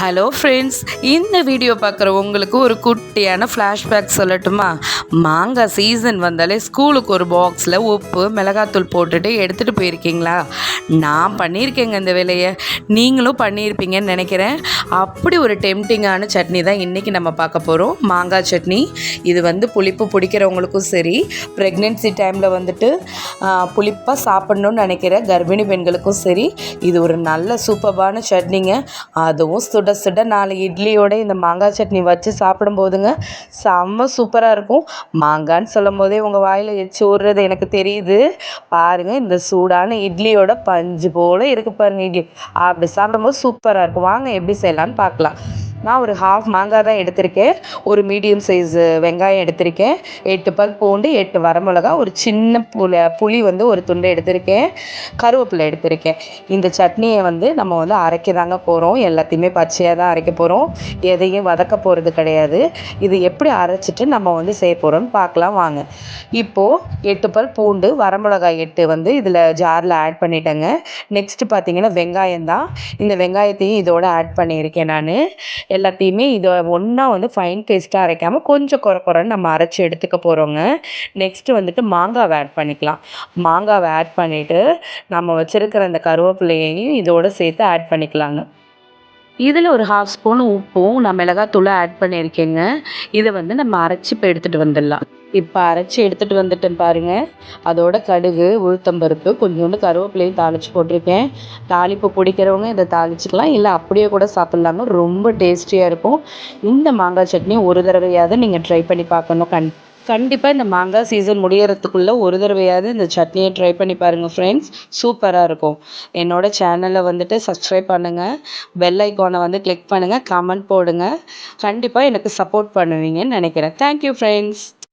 Hello friends இந்த video பார்க்குற உங்களுக்கு ஒரு குட்டியான ஃப்ளாஷ்பேக் சொல்லட்டுமா? மாங்காய் சீசன் வந்தாலே ஸ்கூலுக்கு ஒரு பாக்ஸில் உப்பு மிளகாத்தூள் போட்டுட்டு எடுத்துகிட்டு போயிருக்கீங்களா? நான் பண்ணியிருக்கேங்க இந்த வேலையை. நீங்களும் பண்ணியிருப்பீங்கன்னு நினைக்கிறேன். அப்படி ஒரு டெம்டிங்கான சட்னி தான் இன்றைக்கி நம்ம பார்க்க போகிறோம் மாங்காய் சட்னி. இது வந்து புளிப்பு பிடிக்கிறவங்களுக்கும் சரி ப்ரெக்னென்சி டைமில் வந்துட்டு புளிப்பாக சாப்பிட்ணுன்னு நினைக்கிற கர்ப்பிணி பெண்களுக்கும் சரி இது ஒரு நல்ல சூப்பர்பான சட்னிங்க. அதுவும் சுட சுட நாலு இட்லியோட இந்த மாங்காய் சட்னி வச்சு சாப்பிடும் போதுங்க செம்ம சூப்பராக இருக்கும். மாங்கான்னு சொல்லும் போதே உங்கள் வாயில் எச்சு ஊறுறது எனக்கு தெரியுது. பாருங்கள் இந்த சூடான இட்லியோட பஞ்சு போல் இருக்கு பாருங்க இட்லி. அப்படி சாப்பிடும்போது சூப்பராக இருக்கும் வாங்க எப்படி செய்யலான்னு பார்க்கலாம். நான் ஒரு ஹாஃப் மாங்காய் தான் எடுத்திருக்கேன். ஒரு மீடியம் சைஸு வெங்காயம் எடுத்திருக்கேன். எட்டு பல் பூண்டு எட்டு வரமிளகா ஒரு சின்ன புளி புளி வந்து ஒரு துண்டு எடுத்திருக்கேன். கருவேப்பிலை எடுத்திருக்கேன். இந்த சட்னியை வந்து நம்ம வந்து அரைக்க தாங்க போகிறோம் எல்லாத்தையுமே பச்சையாக தான் அரைக்க போகிறோம் எதையும் வதக்க போகிறது கிடையாது. இது எப்படி அரைச்சிட்டு நம்ம வந்து செய்ய போகிறோம்னு பார்க்கலாம் வாங்க. இப்போது எட்டு பல் பூண்டு வரமிளகாய் எட்டு வந்து இதில் ஜாரில் ஆட் பண்ணிட்டேங்க. நெக்ஸ்ட்டு பார்த்தீங்கன்னா வெங்காயம் தான். இந்த வெங்காயத்தையும் இதோடு ஆட் பண்ணியிருக்கேன் நான். எல்லாத்தையுமே இதை ஒன்றா வந்து ஃபைன் பேஸ்ட்டாக அரைக்காமல் கொஞ்சம் குறை குறைன்னு நம்ம அரைச்சி எடுத்துக்க போகிறோங்க நெக்ஸ்ட்டு வந்துட்டு மாங்காவை ஆட் பண்ணிக்கலாம். மாங்காவை ஆட் பண்ணிவிட்டு நம்ம வச்சுருக்கிற அந்த கருவேப்பிலையையும் இதோடு சேர்த்து ஆட் பண்ணிக்கலாங்க. இதில் ஒரு ஹாஃப் ஸ்பூன் உப்பும் நான் மிளகாத்தூளை ஆட் பண்ணியிருக்கேங்க. இதை வந்து நம்ம அரைச்சி இப்போ எடுத்துகிட்டு வந்துடலாம். இப்போ அரைச்சி எடுத்துகிட்டு வந்துட்டேன் பாருங்கள் அதோட கடுகு உளுத்தம்பருப்பு கொஞ்சோண்டு கருவேப்பிலையும் தாளித்து போட்டிருக்கேன். தாளிப்பு பிடிக்கிறவங்க இதை தாளிச்சிக்கலாம். இல்லை அப்படியே கூட சாப்பிட்லாங்க ரொம்ப டேஸ்டியாக இருக்கும். இந்த மாங்காய் சட்னி ஒரு தடவையாவது நீங்கள் ட்ரை பண்ணி பார்க்கணும். கண் கண்டிப்பாக இந்த மாங்காய் சீசன் முடியறதுக்குள்ளே ஒரு தடவையாவது இந்த சட்னியை ட்ரை பண்ணி பாருங்கள் ஃப்ரெண்ட்ஸ் சூப்பராக இருக்கும். என்னோடய சேனலை வந்துட்டு சப்ஸ்கிரைப் பண்ணுங்கள் பெல் ஐக்கானை வந்து கிளிக் பண்ணுங்கள் கமெண்ட் போடுங்க. கண்டிப்பாக எனக்கு சப்போர்ட் பண்ணுவீங்கன்னு நினைக்கிறேன். Thank you friends